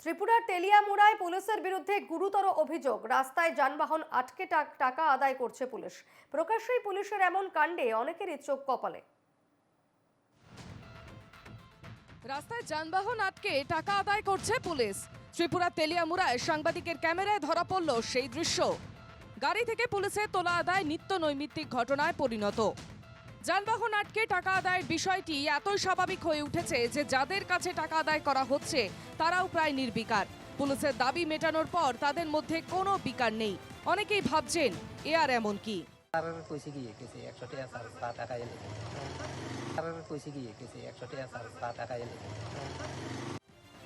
ত্রিপুরার তেলিয়ামুড়ায় পুলিশের বিরুদ্ধে গুরুতর অভিযোগ। রাস্তায় যানবাহন আটকে টাক- আদায় করছে পুলিশ। প্রকাশ্যেই পুলিশের এমন কাণ্ডে অনেকেরই চোখ কপালে। রাস্তায় যানবাহন আটকে টাকা আদায় করছে পুলিশ। ত্রিপুরা তেলিয়ামুড়ায় সাংবাদিকের ক্যামেরায় ধরা পড়ল সেই দৃশ্য। গাড়ি থেকে পুলিশের তোলা আদায় নিত্য নৈমিত্তিক ঘটনায় পরিণত। যানবাহন আটকে টাকা আদায়ের বিষয়টি এতই স্বাভাবিক হয়ে উঠেছে যে যাদের কাছে টাকা আদায় করা হচ্ছে তারাও প্রায় নির্বিকার। পুলিশের দাবি মেটানোর পর তাদের মধ্যে কোনো বিকার নেই। অনেকেই ভাবছেন এ আর এমন কি?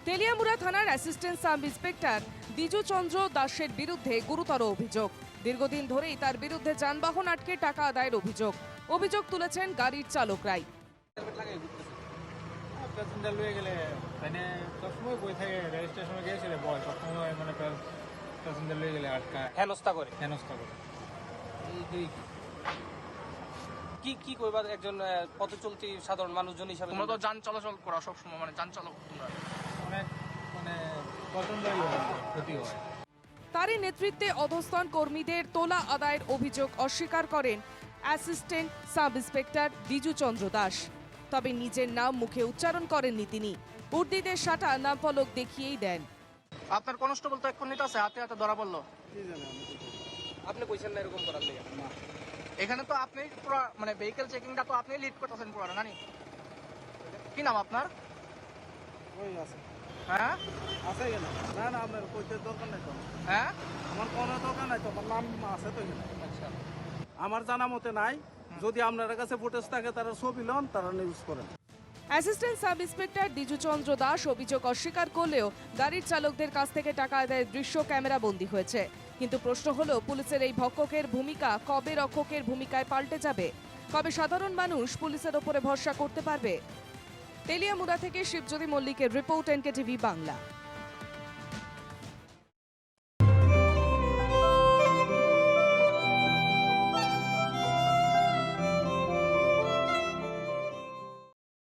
তেলিয়ামুড়া থানার assistant sub inspector Dwiju Chandra দাসের বিরুদ্ধে গুরুতর অভিযোগ। দীর্ঘদিন ধরেই তার বিরুদ্ধে যানবাহন আটকে টাকা আদায়ের অভিযোগ। অভিযোগ তুলেছেন গাড়ির চালকরাই। প্যাসেঞ্জার লয়ে গেলে সবসময় বই থাকে রেল স্টেশনে গিয়েছিলে বয় সবসময় মানে প্যাসেঞ্জার লয়ে গেলে আটকা হেনস্থা করে। হেনস্থা করে। এই দুই কি? কি কইবার একজন পথ চলতি সাধারণ মানুষজন হিসাবে? তোমরা তো যান চলাচল করা সবসময় মানে যান চালক তোমরা। অনেক মানে ক্ষতি হয়। তারই নেতৃত্বে অধস্থান কর্মীদের তোলা আদায়ের অভিযোগ অস্বীকার করেন assistant sub inspector Dwiju Chandra Das. তবে নিজের নাম মুখে উচ্চারণ করেননি তিনি। উর্দিদের সাটা নাম ফলক দেখিয়েই দেন। আপনার কনস্টেবল তো এক্ষুনি আছে হাতে হাতে ধরা পড়ল। আপনি কইছেন না এরকম করার লেগে? এখানে তো আপনি পুরো মানে ভেহিকেল চেকিংটা তো আপনি লিড করতেছেন পুরো নানি? কি নাম আপনার? ওই আছে। হ্যাঁ? আছে কেন? না না আপনার কইতে দরকার নাই তো। হ্যাঁ? আমার কোনো দরকার নাই তো আমার নাম আছে তো এখানে। আচ্ছা। আমার জানা মতে নাই। যদি আপনার কাছে ফুটেজ থাকে, তারা ছবি লন, তারা নিউজ করেন। Assistant sub inspector Chandra Das অভিযোগ অস্বীকার করলেও গাড়ির চালকদের কাছ থেকে টাকা আদায়ের দৃশ্য ক্যামেরা বন্দী হয়েছে। কিন্তু প্রশ্ন হলো, পুলিশের এই ভক্ষকের ভূমিকা কবে রক্ষকের ভূমিকায় পাল্টে যাবে? কবে সাধারণ মানুষ পুলিশের ওপরে ভরসা করতে পারবে? তেলিয়ামুড়া থেকে শিবজ্যোতি মল্লিকের রিপোর্ট এনকে টিভি বাংলা।